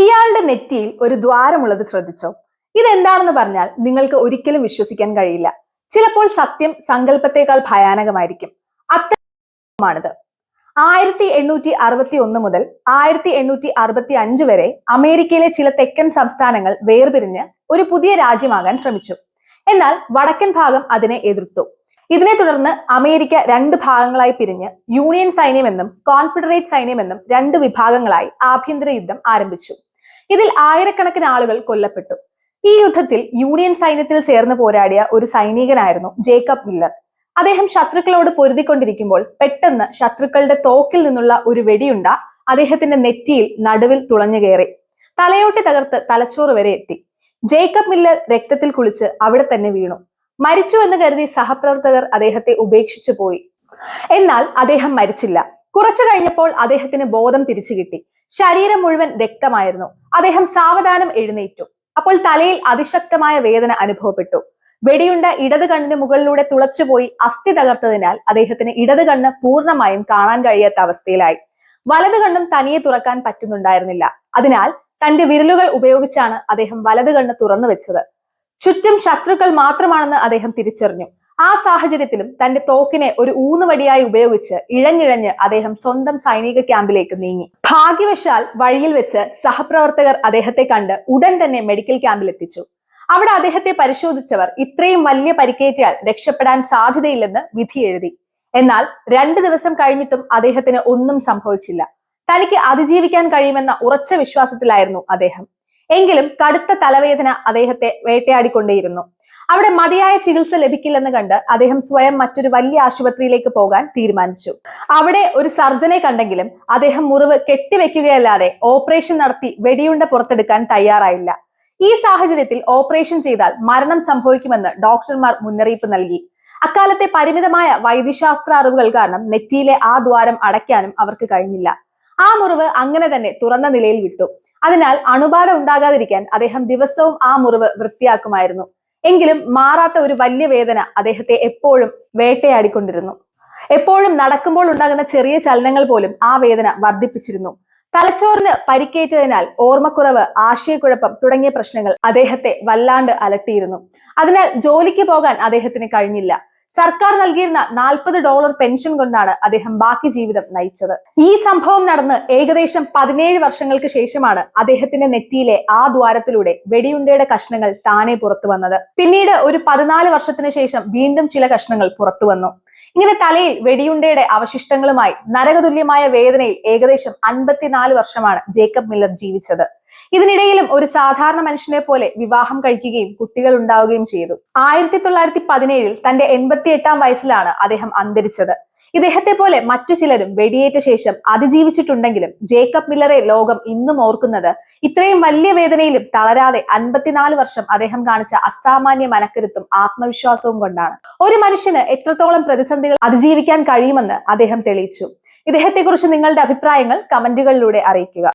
ഇയാളുടെ നെറ്റിയിൽ ഒരു ദ്വാരമുള്ളത് ശ്രദ്ധിച്ചോ? ഇതെന്താണെന്ന് പറഞ്ഞാൽ നിങ്ങൾക്ക് ഒരിക്കലും വിശ്വസിക്കാൻ കഴിയില്ല. ചിലപ്പോൾ സത്യം സങ്കല്പത്തെക്കാൾ ഭയാനകമായിരിക്കും. അത്തരമാണിത്. ആയിരത്തി എണ്ണൂറ്റി അറുപത്തി ഒന്ന് മുതൽ ആയിരത്തി എണ്ണൂറ്റി അറുപത്തി അഞ്ച് വരെ അമേരിക്കയിലെ ചില തെക്കൻ സംസ്ഥാനങ്ങൾ വേർപിരിഞ്ഞ് ഒരു പുതിയ രാജ്യമാകാൻ ശ്രമിച്ചു. എന്നാൽ വടക്കൻ ഭാഗം അതിനെ എതിർത്തു. ഇതിനെ തുടർന്ന് അമേരിക്ക രണ്ട് ഭാഗങ്ങളായി പിരിഞ്ഞ് യൂണിയൻ സൈന്യമെന്നും കോൺഫെഡറേറ്റ് സൈന്യമെന്നും രണ്ട് വിഭാഗങ്ങളായി ആഭ്യന്തര യുദ്ധം ആരംഭിച്ചു. ഇതിൽ ആയിരക്കണക്കിന് ആളുകൾ കൊല്ലപ്പെട്ടു. ഈ യുദ്ധത്തിൽ യൂണിയൻ സൈന്യത്തിൽ ചേർന്ന് പോരാടിയ ഒരു സൈനികനായിരുന്നു ജേക്കബ് മില്ലർ. അദ്ദേഹം ശത്രുക്കളോട് പൊരുതിക്കൊണ്ടിരിക്കുമ്പോൾ പെട്ടെന്ന് ശത്രുക്കളുടെ തോക്കിൽ നിന്നുള്ള ഒരു വെടിയുണ്ട അദ്ദേഹത്തിന്റെ നെറ്റിയിൽ നടുവിൽ തുളഞ്ഞു കയറി. തലയോട്ടി തകർത്ത് തലച്ചോറ് വരെ എത്തി. ജേക്കബ് മില്ലർ രക്തത്തിൽ കുളിച്ച് അവിടെ തന്നെ വീണു. മരിച്ചു എന്ന് കരുതി സഹപ്രവർത്തകർ അദ്ദേഹത്തെ ഉപേക്ഷിച്ചു പോയി. എന്നാൽ അദ്ദേഹം മരിച്ചില്ല. കുറച്ചു കഴിഞ്ഞപ്പോൾ അദ്ദേഹത്തിന് ബോധം തിരിച്ചു കിട്ടി. ശരീരം മുഴുവൻ രക്തമായിരുന്നു അദ്ദേഹം സാവധാനം എഴുന്നേറ്റു. അപ്പോൾ തലയിൽ അതിശക്തമായ വേദന അനുഭവപ്പെട്ടു. വെടിയുണ്ട ഇടത് കണ്ണിന് മുകളിലൂടെ തുളച്ചുപോയി അസ്ഥി തകർത്തതിനാൽ അദ്ദേഹത്തിന് ഇടത് കണ്ണ് പൂർണമായും കാണാൻ കഴിയാത്ത അവസ്ഥയിലായി. വലത് കണ്ണും തനിയെ തുറക്കാൻ പറ്റുന്നുണ്ടായിരുന്നില്ല. അതിനാൽ തന്റെ വിരലുകൾ ഉപയോഗിച്ചാണ് അദ്ദേഹം വലത് കണ്ണ് തുറന്നു വെച്ചത്. ചുറ്റും ശത്രുക്കൾ മാത്രമാണെന്ന് അദ്ദേഹം തിരിച്ചറിഞ്ഞു. ആ സാഹചര്യത്തിലും തന്റെ തോക്കിനെ ഒരു ഊന്നുവടിയായി ഉപയോഗിച്ച് ഇഴഞ്ഞിഴഞ്ഞ് അദ്ദേഹം സ്വന്തം സൈനിക ക്യാമ്പിലേക്ക് നീങ്ങി. ഭാഗ്യവശാൽ വഴിയിൽ വെച്ച് സഹപ്രവർത്തകർ അദ്ദേഹത്തെ കണ്ട് ഉടൻ തന്നെ മെഡിക്കൽ ക്യാമ്പിൽ എത്തിച്ചു. അവിടെ അദ്ദേഹത്തെ പരിശോധിച്ചവർ ഇത്രയും വലിയ പരിക്കേറ്റയാൽ രക്ഷപ്പെടാൻ സാധ്യതയില്ലെന്ന് വിധി എഴുതി. എന്നാൽ രണ്ടു ദിവസം കഴിഞ്ഞിട്ടും അദ്ദേഹത്തിന് ഒന്നും സംഭവിച്ചില്ല. തനിക്ക് അതിജീവിക്കാൻ കഴിയുമെന്ന ഉറച്ച വിശ്വാസത്തിലായിരുന്നു അദ്ദേഹം. എങ്കിലും കടുത്ത തലവേദന അദ്ദേഹത്തെ വേട്ടയാടിക്കൊണ്ടേയിരുന്നു. അവിടെ മതിയായ ചികിത്സ ലഭിക്കില്ലെന്ന് കണ്ട് അദ്ദേഹം സ്വയം മറ്റൊരു വലിയ ആശുപത്രിയിലേക്ക് പോകാൻ തീരുമാനിച്ചു. അവിടെ ഒരു സർജനെ കണ്ടെങ്കിലും അദ്ദേഹം മുറിവ് കെട്ടിവെക്കുകയല്ലാതെ ഓപ്പറേഷൻ നടത്തി വെടിയുണ്ട പുറത്തെടുക്കാൻ തയ്യാറായില്ല. ഈ സാഹചര്യത്തിൽ ഓപ്പറേഷൻ ചെയ്താൽ മരണം സംഭവിക്കുമെന്ന് ഡോക്ടർമാർ മുന്നറിയിപ്പ് നൽകി. അക്കാലത്തെ പരിമിതമായ വൈദ്യശാസ്ത്ര അറിവുകൾ കാരണം നെറ്റിയിലെ ആ ദ്വാരം അടയ്ക്കാനും അവർക്ക് കഴിഞ്ഞില്ല. ആ മുറിവ് അങ്ങനെ തന്നെ തുറന്ന നിലയിൽ വിട്ടു. അതിനാൽ അണുബാധ ഉണ്ടാകാതിരിക്കാൻ അദ്ദേഹം ദിവസവും ആ മുറിവ് വൃത്തിയാക്കുമായിരുന്നു. എങ്കിലും മാറാത്ത ഒരു വലിയ വേദന അദ്ദേഹത്തെ എപ്പോഴും വേട്ടയാടിക്കൊണ്ടിരുന്നു. എപ്പോഴും നടക്കുമ്പോൾ ഉണ്ടാകുന്ന ചെറിയ ചലനങ്ങൾ പോലും ആ വേദന വർദ്ധിപ്പിച്ചിരുന്നു. തലച്ചോറിന് പരിക്കേറ്റതിനാൽ ഓർമ്മക്കുറവ് ആശയക്കുഴപ്പം തുടങ്ങിയ പ്രശ്നങ്ങൾ അദ്ദേഹത്തെ വല്ലാണ്ട് അലട്ടിയിരുന്നു. അതിനാൽ ജോലിക്ക് പോകാൻ അദ്ദേഹത്തിന് കഴിഞ്ഞില്ല. സർക്കാർ നൽകിയിരുന്ന നാൽപ്പത് ഡോളർ പെൻഷൻ കൊണ്ടാണ് അദ്ദേഹം ബാക്കി ജീവിതം നയിച്ചത്. ഈ സംഭവം നടന്ന് ഏകദേശം പതിനേഴ് വർഷങ്ങൾക്ക് ശേഷമാണ് അദ്ദേഹത്തിന്റെ നെറ്റിയിലെ ആ ദ്വാരത്തിലൂടെ വെടിയുണ്ടയുടെ കഷ്ണങ്ങൾ താനെ പുറത്തു വന്നത്. പിന്നീട് ഒരു പതിനാല് വർഷത്തിന് ശേഷം വീണ്ടും ചില കഷ്ണങ്ങൾ പുറത്തു വന്നു. ഇങ്ങനെ തലയിൽ വെടിയുണ്ടയുടെ അവശിഷ്ടങ്ങളുമായി നരകതുല്യമായ വേദനയിൽ ഏകദേശം അൻപത്തിനാല് വർഷമാണ് ജേക്കബ് മില്ലർ ജീവിച്ചത്. ഇതിനിടയിലും ഒരു സാധാരണ മനുഷ്യനെ പോലെ വിവാഹം കഴിക്കുകയും കുട്ടികൾ ഉണ്ടാവുകയും ചെയ്തു. ആയിരത്തി തൊള്ളായിരത്തി പതിനേഴിൽ തന്റെ എൺപത്തി എട്ടാം വയസ്സിലാണ് അദ്ദേഹം അന്തരിച്ചത്. ഇദ്ദേഹത്തെ പോലെ മറ്റു ചിലരും വെടിയേറ്റ ശേഷം അതിജീവിച്ചിട്ടുണ്ടെങ്കിലും ജേക്കബ് മില്ലറെ ലോകം ഇന്നും ഓർക്കുന്നത് ഇത്രയും വലിയ വേദനയിലും തളരാതെ അൻപത്തിനാല് വർഷം അദ്ദേഹം കാണിച്ച അസാമാന്യ മനക്കരുത്തും ആത്മവിശ്വാസവും കൊണ്ടാണ്. ഒരു മനുഷ്യന് എത്രത്തോളം പ്രതിസന്ധികൾ അതിജീവിക്കാൻ കഴിയുമെന്ന് അദ്ദേഹം തെളിയിച്ചു. ഇദ്ദേഹത്തെക്കുറിച്ച് നിങ്ങളുടെ അഭിപ്രായങ്ങൾ കമന്റുകളിലൂടെ അറിയിക്കുക.